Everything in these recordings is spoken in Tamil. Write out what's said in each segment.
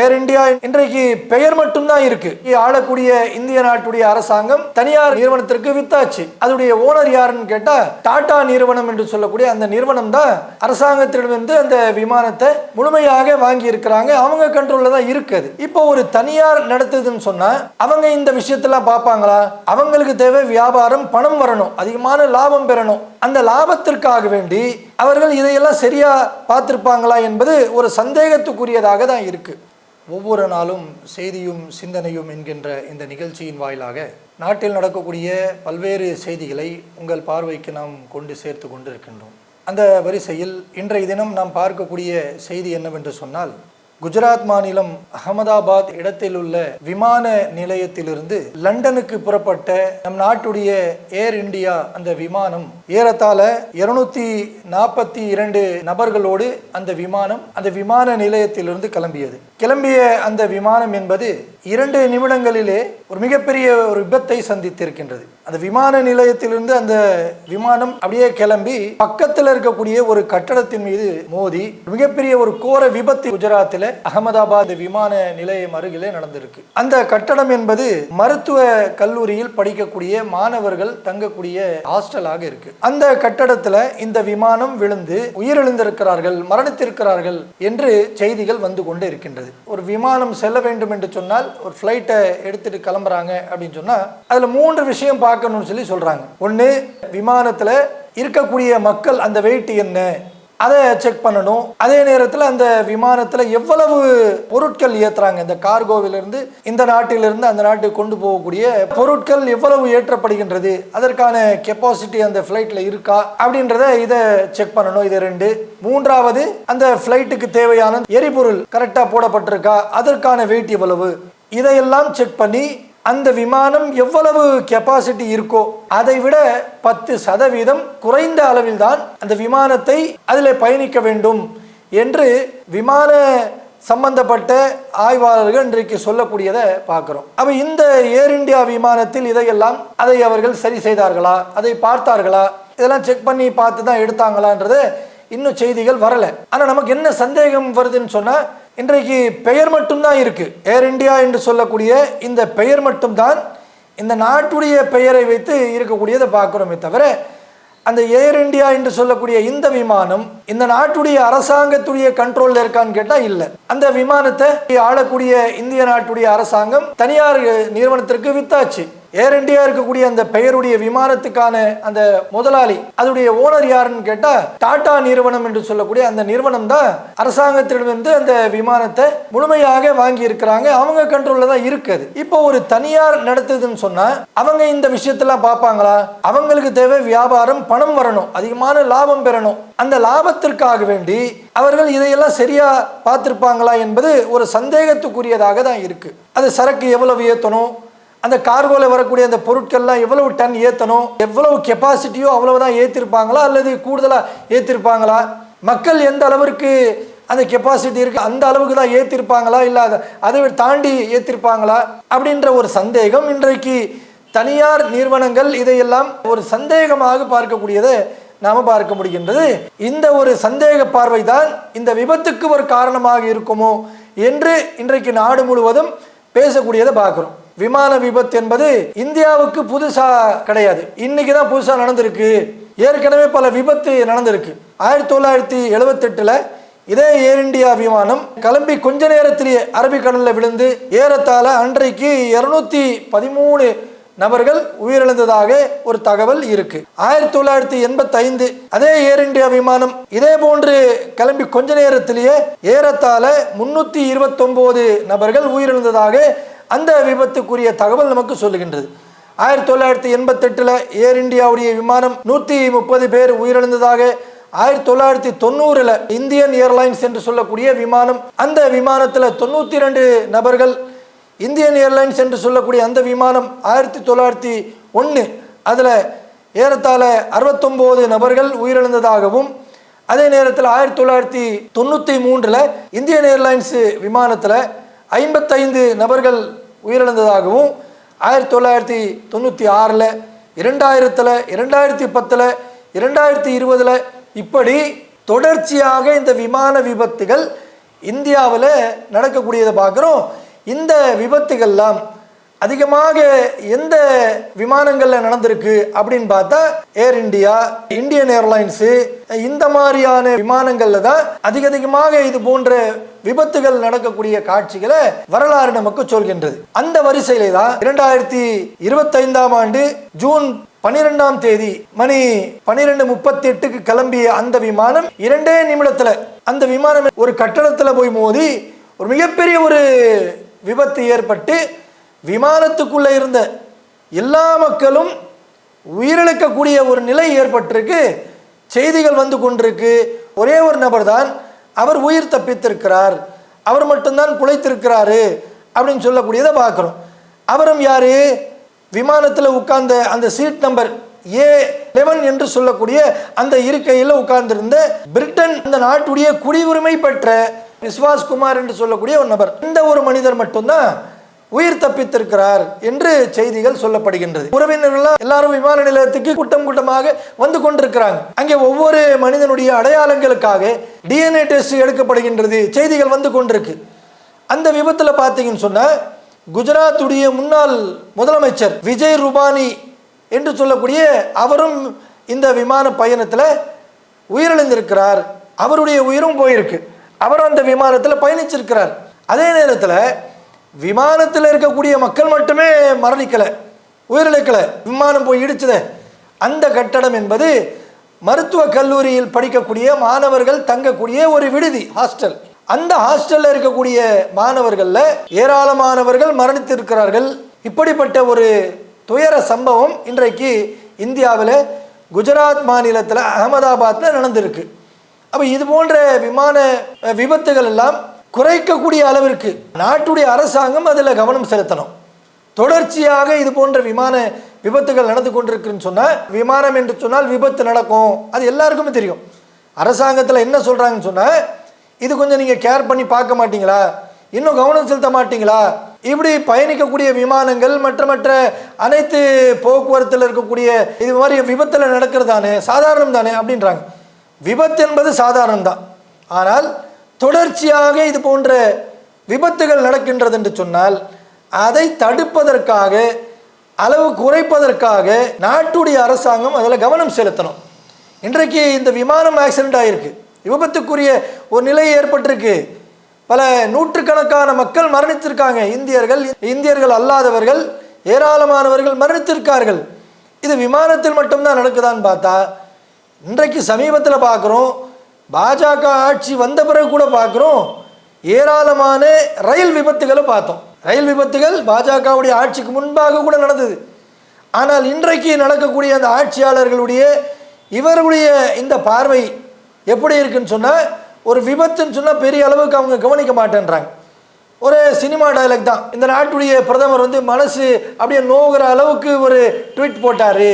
ஏர் இந்தியா இன்றைக்கு பெயர் மட்டும்தான் இருக்கு. ஆளக்கூடிய இந்திய நாட்டுடைய அரசாங்கம் தனியார் நிறுவனத்திற்கு வித்தாச்சு. அதனுடைய ஓனர் யாருன்னு கேட்டா டாடா நிறுவனம் என்று சொல்லக்கூடிய அந்த நிறுவனம் தான் அரசாங்கத்திடமிருந்து அந்த விமானத்தை முழுமையாக வாங்கி இருக்கிறாங்க. அவங்க கண்ட்ரோல்ல தான் இருக்குது இப்போ ஒரு தனியார் நடத்துதுன்னு சொன்னா அவங்க இந்த விஷயத்தெல்லாம் பார்ப்பாங்களா? அவங்களுக்கு தேவை வியாபாரம் பணம் வரணும் அதிகமான லாபம் பெறணும். அந்த லாபத்திற்காக வேண்டி அவர்கள் இதையெல்லாம் சரியா பார்த்திருப்பாங்களா என்பது ஒரு சந்தேகத்துக்குரியதாக தான் இருக்கு. ஒவ்வொரு நாளும் செய்தியும் சிந்தனையும் என்கின்ற இந்த நிகழ்ச்சியின் வாயிலாக நாட்டில் நடக்கக்கூடிய பல்வேறு செய்திகளை உங்கள் பார்வைக்கு நாம் கொண்டு சேர்த்து கொண்டிருக்கின்றோம். அந்த வரிசையில் இன்றைய தினம் நாம் பார்க்கக்கூடிய செய்தி என்னவென்று சொன்னால் குஜராத் மாநிலம் அகமதாபாத் இடத்தில் உள்ள விமான நிலையத்திலிருந்து லண்டனுக்கு புறப்பட்ட நம் நாட்டுடைய ஏர் இந்தியா அந்த விமானம் ஏறத்தாழ இருநூத்தி நாற்பத்தி இரண்டு நபர்களோடு அந்த விமானம் அந்த விமான நிலையத்திலிருந்து கிளம்பியது. கிளம்பிய அந்த விமானம் என்பது இரண்டு நிமிடங்களிலே ஒரு மிகப்பெரிய ஒரு விபத்தை சந்தித்திருக்கின்றது. அந்த விமான நிலையத்திலிருந்து அந்த விமானம் அப்படியே கிளம்பி பக்கத்தில் இருக்கக்கூடிய ஒரு கட்டடத்தின் மீது மோதி மிகப்பெரிய ஒரு கோர விபத்து குஜராத்தில் அகமதாபாத் விமான நிலையம் அருகிலே நடந்திருக்கு. அந்த கட்டடம் என்பது மருத்துவ கல்லூரியில் படிக்கக்கூடிய மாணவர்கள் தங்கக்கூடிய ஹாஸ்டலாக இருக்கு. அந்த கட்டடத்தில் இந்த விமானம் விழுந்து உயிரிழந்திருக்கிறார்கள் மரணித்திருக்கிறார்கள் என்று செய்திகள் வந்து கொண்டு இருக்கின்றது. ஒரு விமானம் செல்ல வேண்டும் என்று சொன்னால் ஒரு ஃப்ளைட்டை எடுத்துட்டு கிளம்புறாங்க அப்படின்னு சொன்னால் அதில் மூன்று விஷயம் பார்க்கணும்னு சொல்லி சொல்கிறாங்க ஒன்று விமானத்தில் இருக்கக்கூடிய மக்கள் அந்த வெயிட் என்ன? அதை செக் பண்ணணும். அதே நேரத்தில் அந்த விமானத்தில் எவ்வளவு பொருட்கள் ஏற்றுறாங்க இந்த கார்கோவிலிருந்து இந்த நாட்டிலிருந்து அந்த நாட்டுக்கு கொண்டு போகக்கூடிய பொருட்கள் எவ்வளவு ஏற்றப்படுகின்றது? அதற்கான கெப்பாசிட்டி அந்த ஃப்ளைட்டில் இருக்கா? அப்படின்றத இதை செக் பண்ணணும் இது ரெண்டு. மூன்றாவது அந்த ஃப்ளைட்டுக்கு தேவையான எரிபொருள் கரெக்டாக போடப்பட்டிருக்கா? அதற்கான வெயிட் எவ்வளவு? இதையெல்லாம் செக் பண்ணி அந்த விமானம் எவ்வளவு கெப்பாசிட்டி இருக்கோ அதை விட பத்து சதவீதம் குறைந்த அளவில் தான் அந்த விமானத்தை அதில் பயணிக்க வேண்டும் என்று விமான சம்பந்தப்பட்ட ஆய்வாளர்கள் இன்றைக்கு சொல்லக்கூடியதை பார்க்குறோம். அப்போ இந்த ஏர் இந்தியா விமானத்தில் இதையெல்லாம் அதை அவர்கள் சரி செய்தார்களா? அதை பார்த்தார்களா? இதெல்லாம் செக் பண்ணி பார்த்து தான் எடுத்தாங்களான்றது இன்னும் செய்திகள் வரலை. ஆனால் நமக்கு என்ன சந்தேகம் வருதுன்னு சொன்னால் இன்றைக்கு பெயர் மட்டும்தான் இருக்குது ஏர் இந்தியா என்று சொல்லக்கூடிய இந்த பெயர் மட்டும்தான் இந்த நாட்டுடைய பெயரை வைத்து இருக்கக்கூடியதை பார்க்குறோமே தவிர அந்த ஏர் இந்தியா என்று சொல்லக்கூடிய இந்த விமானம் இந்த நாட்டுடைய அரசாங்கத்துடைய கண்ட்ரோலில் இருக்கான்னு கேட்டால் இல்லை. அந்த விமானத்தை ஆளக்கூடிய இந்திய நாட்டுடைய அரசாங்கம் தனியார் நிறுவனத்திற்கு வித்தாச்சு. ஏர் இண்டியா இருக்கக்கூடிய அந்த பெயருடைய விமானத்துக்கான அந்த முதலாளி அதோடைய ஓனர் யாருன்னு கேட்டா டாடா நிறுவனம் என்று சொல்லக்கூடிய அந்த நிறுவனம் தான் அரசாங்கத்திடமிருந்து அந்த விமானத்தை முழுமையாக வாங்கி இருக்கிறாங்க. அவங்க கண்ட்ரோல்ல தான் இருக்குது. இப்போ ஒரு தனியார் நடத்துதுன்னு சொன்னா அவங்க இந்த விஷயத்தெல்லாம் பார்ப்பாங்களா? அவங்களுக்கு தேவை வியாபாரம் பணம் வரணும் அதிகமான லாபம் பெறணும். அந்த லாபத்திற்காக வேண்டி அவர்கள் இதையெல்லாம் சரியா பார்த்திருப்பாங்களா என்பது ஒரு சந்தேகத்துக்குரியதாக தான் இருக்கு. அது சரக்கு எவ்வளவு ஏற்றணும் அந்த கார்கோவில் வரக்கூடிய அந்த பொருட்கள்லாம் எவ்வளவு டன் ஏற்றணும் எவ்வளவு கெப்பாசிட்டியோ அவ்வளவுதான் ஏற்றிருப்பாங்களா அல்லது கூடுதலாக ஏற்றிருப்பாங்களா மக்கள் எந்த அளவிற்கு அந்த கெப்பாசிட்டி இருக்குது அந்த அளவுக்கு தான் ஏற்றிருப்பாங்களா இல்லை அதை அதை தாண்டி ஏற்றிருப்பாங்களா அப்படின்ற ஒரு சந்தேகம் இன்றைக்கு தனியார் நிறுவனங்கள் இதையெல்லாம் ஒரு சந்தேகமாக பார்க்கக்கூடியதை நாம் பார்க்க முடிகின்றது. இந்த ஒரு சந்தேக பார்வை தான் இந்த விபத்துக்கு ஒரு காரணமாக இருக்குமோ என்று இன்றைக்கு நாடு முழுவதும் பேசக்கூடியதை பார்க்குறோம். விமான விபத்து என்பது இந்தியாவுக்கு புதுசா கிடையாது. இன்னைக்கு தான் புதுசா நடந்திருக்கு. ஏற்கனவே பல விபத்து நடந்திருக்கு. ஆயிரத்தி தொள்ளாயிரத்தி எழுபத்தெட்டில் இதே ஏர் இந்தியா விமானம் கிளம்பி கொஞ்ச நேரத்திலேயே அரபிக்கடலில் விழுந்து ஏறத்தாழ அன்றைக்கு இருநூத்தி பதிமூணு நபர்கள் உயிரிழந்ததாக ஒரு தகவல் இருக்கு. ஆயிரத்தி தொள்ளாயிரத்தி எண்பத்தி ஐந்து அதே ஏர் இந்தியா விமானம் இதே போன்று கிளம்பி கொஞ்ச நேரத்திலேயே ஏறத்தாழ முன்னூத்தி இருபத்தொன்பது நபர்கள் உயிரிழந்ததாக அந்த விபத்துக்குரிய தகவல் நமக்கு சொல்லுகின்றது. ஆயிரத்தி தொள்ளாயிரத்தி எண்பத்தெட்டில் ஏர் இந்தியாவுடைய விமானம் நூற்றி முப்பது பேர் உயிரிழந்ததாக ஆயிரத்தி தொள்ளாயிரத்தி தொண்ணூறில் இந்தியன் ஏர்லைன்ஸ் என்று சொல்லக்கூடிய விமானம் அந்த விமானத்தில் தொண்ணூற்றி ரெண்டு நபர்கள் இந்தியன் ஏர்லைன்ஸ் என்று சொல்லக்கூடிய அந்த விமானம் ஆயிரத்தி தொள்ளாயிரத்தி ஒன்று அதில் ஏறத்தாழ அறுபத்தொம்போது நபர்கள் உயிரிழந்ததாகவும் அதே நேரத்தில் ஆயிரத்தி தொள்ளாயிரத்தி தொண்ணூற்றி மூன்றில் இந்தியன் ஏர்லைன்ஸ் விமானத்தில் ஐம்பத்தைந்து நபர்கள் உயிரிழந்ததாகவும் ஆயிரத்தி தொள்ளாயிரத்தி தொண்ணூற்றி ஆறில் இரண்டாயிரத்தில் இரண்டாயிரத்தி பத்தில் இரண்டாயிரத்தி இருபதில் இப்படி தொடர்ச்சியாக இந்த விமான விபத்துகள் இந்தியாவில் நடக்கக்கூடியதை பார்க்குறோம். இந்த விபத்துகள்லாம் அதிகமாக எந்த விமானங்களில் நடந்திருக்கு அப்படின்னு பார்த்தா ஏர் இந்தியா இந்தியன் ஏர்லைன்ஸு இந்த மாதிரியான விமானங்களில் தான் அதிக அதிகமாக இது போன்ற விபத்துகள் நடக்கக்கூடிய காட்சிகளை வரலாறு நமக்கு சொல்கின்றது. அந்த வரிசையிலே தான் இரண்டாயிரத்தி இருபத்தைந்தாம் ஆண்டு ஜூன் பனிரெண்டாம் தேதி மணி பனிரெண்டு முப்பத்தி எட்டுக்கு கிளம்பிய அந்த விமானம் இரண்டே நிமிடத்தில் அந்த விமானம் ஒரு கட்டடத்தில் போய் மோதி ஒரு மிகப்பெரிய ஒரு விபத்து ஏற்பட்டு விமானத்துக்குள்ளே இருந்த எல்லா மக்களும் உயிரிழக்கக்கூடிய ஒரு நிலை ஏற்பட்டிருக்கு. செய்திகள் வந்து கொண்டிருக்கு. ஒரே ஒரு நபர் தான் அவர் உயிர் தப்பித்திருக்கிறார் அவர் மட்டும்தான் குலைத்திருக்கிறாரு அப்படின்னு சொல்லக்கூடியதை பார்க்குறோம். அவரும் யார்? விமானத்தில் உட்கார்ந்த அந்த சீட் நம்பர் ஏ லெவன் என்று சொல்லக்கூடிய அந்த இருக்கையில் உட்கார்ந்திருந்த பிரிட்டன் அந்த நாட்டுடைய குடியுரிமை பெற்ற விஸ்வாஸ் குமார் என்று சொல்லக்கூடிய ஒரு நபர். இந்த ஒரு மனிதர் மட்டும்தான் உயிர் தப்பித்திருக்கிறார் என்று செய்திகள் சொல்லப்படுகின்றது. உறவினர்கள் எல்லாரும் விமான நிலையத்துக்கு கூட்டம் கூட்டமாக வந்து கொண்டிருக்கிறாங்க. அங்கே ஒவ்வொரு மனிதனுடைய அடையாளங்களுக்காக டிஎன்ஏ டெஸ்ட் எடுக்கப்படுகின்றது. செய்திகள் வந்து கொண்டிருக்கு. அந்த விபத்தில் பார்த்தீங்கன்னு சொன்னால் குஜராத்துடைய முன்னாள் முதலமைச்சர் விஜய் ரூபானி என்று சொல்லக்கூடிய அவரும் இந்த விமான பயணத்தில் உயிரிழந்திருக்கிறார். அவருடைய உயிரும் போயிருக்கு. அவரும் அந்த விமானத்தில் பயணிச்சிருக்கிறார். அதே நேரத்தில் விமானத்தில் இருக்கக்கூடிய மக்கள் மட்டுமே மரணிக்கலை உயிரிழக்கலை. விமானம் போய் இடிச்சதே. அந்த கட்டடம் என்பது மருத்துவக் கல்லூரியில் படிக்கக்கூடிய மாணவர்கள் தங்கக்கூடிய ஒரு விடுதி ஹாஸ்டல். அந்த ஹாஸ்டல்ல இருக்கக்கூடிய மாணவர்கள்ல ஏராளமானவர்கள் மரணித்திருக்கிறார்கள். இப்படிப்பட்ட ஒரு துயர சம்பவம் இன்றைக்கு இந்தியாவில் குஜராத் மாநிலத்தில் அகமதாபாத்தில் நடந்திருக்கு. அப்போ இது போன்ற விமான விபத்துகள் எல்லாம் குறைக்கக்கூடிய அளவிற்கு நாட்டுடைய அரசாங்கம் அதில் கவனம் செலுத்தணும். தொடர்ச்சியாக இது போன்ற விமான விபத்துகள் நடந்து கொண்டிருக்குன்னு சொன்னால் விமானம் என்று சொன்னால் விபத்து நடக்கும். அது எல்லாருக்குமே தெரியும். அரசாங்கத்தில் என்ன சொல்கிறாங்கன்னு சொன்னால் இது கொஞ்சம் நீங்கள் கேர் பண்ணி பார்க்க மாட்டீங்களா? இன்னும் கவனம் செலுத்த மாட்டீங்களா? இப்படி பயணிக்கக்கூடிய விமானங்கள் மற்ற மற்ற அனைத்து போக்குவரத்தில் இருக்கக்கூடிய இது மாதிரி விபத்தில் நடக்கிறது தானே சாதாரணம் தானே அப்படின்றாங்க. விபத்து என்பது சாதாரணம் தான் ஆனால் தொடர்ச்சியாக இது போன்ற விபத்துகள் நடக்கின்றது என்று சொன்னால் அதை தடுப்பதற்காக அளவு குறைப்பதற்காக நாட்டுடைய அரசாங்கம் அதில் கவனம் செலுத்தணும். இன்றைக்கு இந்த விமானம் ஆக்சிடென்ட் ஆகிருக்கு விபத்துக்குரிய ஒரு நிலை ஏற்பட்டிருக்கு. பல நூற்றுக்கணக்கான மக்கள் மரணித்திருக்காங்க. இந்தியர்கள் இந்தியர்கள் அல்லாதவர்கள் ஏராளமானவர்கள் மரணித்திருக்கார்கள். இது விமானத்தில் மட்டும்தான் நடக்குதான்னு பார்த்தா இன்றைக்கு சமீபத்தில் பார்க்குறோம் பாஜக ஆட்சி வந்த பிறகு கூட பார்க்குறோம். ஏராளமான ரயில் விபத்துகளை பார்த்தோம். ரயில் விபத்துகள் பாஜகவுடைய ஆட்சிக்கு முன்பாக கூட நடந்தது. ஆனால் இன்றைக்கு நடக்கக்கூடிய அந்த ஆட்சியாளர்களுடைய இவர்களுடைய இந்த பார்வை எப்படி இருக்குன்னு சொன்னால் ஒரு விபத்துன்னு சொன்னால் பெரிய அளவுக்கு அவங்க கவனிக்க மாட்டேன்றாங்க. ஒரு சினிமா டைலாக் தான். இந்த நாட்டுடைய பிரதமர் வந்து மனசு அப்படியே நோகிற அளவுக்கு ஒரு ட்வீட் போட்டார்.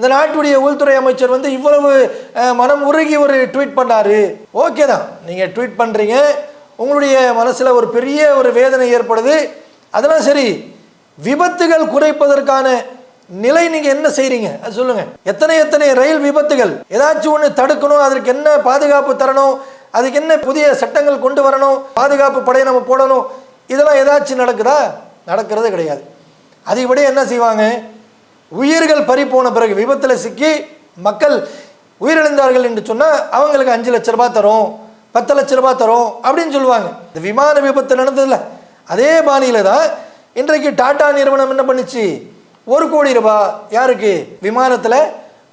இந்த நாட்டுடைய உள்துறை அமைச்சர் வந்து இவ்வளவு மனம் உருகி ஒரு ட்வீட் பண்ணாரு. ஓகே தான். நீங்கள் ட்வீட் பண்ணுறீங்க உங்களுடைய மனசில் ஒரு பெரிய ஒரு வேதனை ஏற்படுது. அதெல்லாம் சரி. விபத்துகள் குறைப்பதற்கான நிலை நீங்கள் என்ன செய்கிறீங்க அது சொல்லுங்கள் எத்தனை எத்தனை ரயில் விபத்துகள்? ஏதாச்சும் ஒன்று தடுக்கணும் அதற்கு என்ன பாதுகாப்பு தரணும் அதுக்கு என்ன புதிய சட்டங்கள் கொண்டு வரணும் பாதுகாப்பு படையை நம்ம போடணும் இதெல்லாம் ஏதாச்சும் நடக்குதா? நடக்கிறது கிடையாது. அதிகப்படி என்ன செய்வாங்க? உயிர்கள் பறி போன பிறகு விபத்தில் சிக்கி மக்கள் உயிரிழந்தார்கள் என்று சொன்னால் அவங்களுக்கு அஞ்சு லட்ச ரூபாய் தரும் பத்து லட்ச ரூபாய் தரும் அப்படின்னு சொல்லுவாங்க. இந்த விமான விபத்து நடந்ததில்ல அதே பாணியில் தான் இன்றைக்கு டாடா நிறுவனம் என்ன பண்ணுச்சு? ஒரு கோடி ரூபாய் யாருக்கு? விமானத்தில்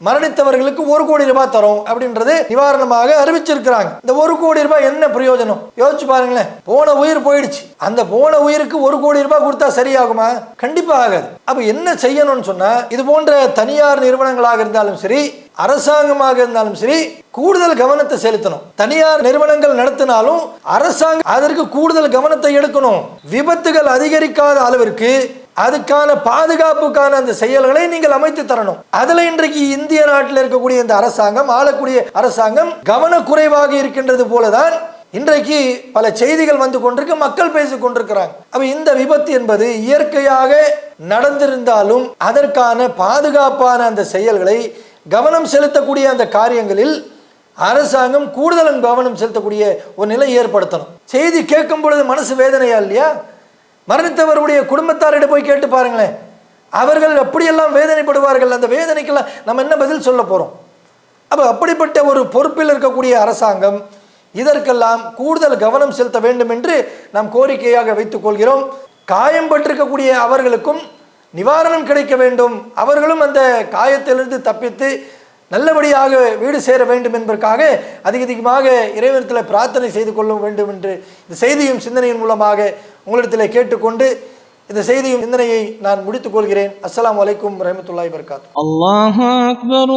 மரணித்தவர்களுக்கு ஒரு கோடி ரூபாய் தரும் அப்படின்றது நிவாரணமாக அறிவிச்சிருக்கிறாங்க. இந்த ஒரு கோடி ரூபாய் என்ன பிரயோஜனம்? யோசிச்சு பாருங்களேன். போன உயிர் போயிடுச்சு. அந்த போன உயிருக்கு ஒரு கோடி ரூபாய் கொடுத்தா சரியாகுமா? கண்டிப்பா ஆகாது. அப்ப என்ன செய்யணும்னு சொன்னா இது போன்ற தனியார் நிறுவனங்களாக இருந்தாலும் சரி அரசாங்கமாக இருந்தாலும் சரி கூடுதல் கவனத்தை செலுத்தணும். தனியார் நிறுவனங்கள் நடத்தினாலும் அரசாங்கம் அதற்கு கூடுதல் கவனத்தை எடுக்கணும். விபத்துகள் அதிகரிக்காத அளவிற்கு அதுக்கான பாதுகாப்புக்கான அந்த செயல்களை நீங்கள் அமைத்து தரணும். அதுல இன்றைக்கு இந்திய நாட்டில் இருக்கக்கூடிய இந்த அரசாங்கம் ஆளக்கூடிய அரசாங்கம் கவனக்குறைவாக இருக்கின்றது போலதான் இன்றைக்கு பல செய்திகள் வந்து கொண்டிருக்கு மக்கள் பேசிக் கொண்டிருக்கிறாங்க. அப்ப இந்த விபத்து என்பது இயற்கையாக நடந்திருந்தாலும் அதற்கான பாதுகாப்பான அந்த செயல்களை கவனம் செலுத்தக்கூடிய அந்த காரியங்களில் அரசாங்கம் கூடுதலும் கவனம் செலுத்தக்கூடிய ஒரு நிலை ஏற்படுத்தணும். செய்தி கேட்கும் பொழுது மனசு வேதனையா இல்லையா? மரணித்தவருடைய குடும்பத்தாரிடம் போய் கேட்டு பாருங்களேன். அவர்கள் அப்படியெல்லாம் வேதனைப்படுவார்கள்? அந்த வேதனைக்கெல்லாம் நம்ம என்ன பதில் சொல்ல போகிறோம் அப்போ அப்படிப்பட்ட ஒரு பொறுப்பில் இருக்கக்கூடிய அரசாங்கம் இதற்கெல்லாம் கூடுதல் கவனம் செலுத்த வேண்டும் என்று நாம் கோரிக்கையாக வைத்துக் கொள்கிறோம். காயம்பட்டிருக்கக்கூடிய அவர்களுக்கும் நிவாரணம் கிடைக்க வேண்டும். அவர்களும் அந்த காயத்திலிருந்து தப்பித்து நல்லபடியாக வீடு சேர வேண்டும் என்பதற்காக அதிக அதிகமாக இறைவனத்தில் பிரார்த்தனை செய்து கொள்ள வேண்டும் என்று இந்த செய்தியும் சிந்தனையின் மூலமாக உங்களிடத்தில் கேட்டுக்கொண்டு இந்த செய்தியும் சிந்தனையை நான் முடித்துக் கொள்கிறேன். அஸ்லாம் வலைக்கும் ரஹமத்துல்லாய் பர்காத் அல்லாஹ் அக்பர்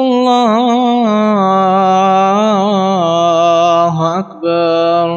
அக்பர்.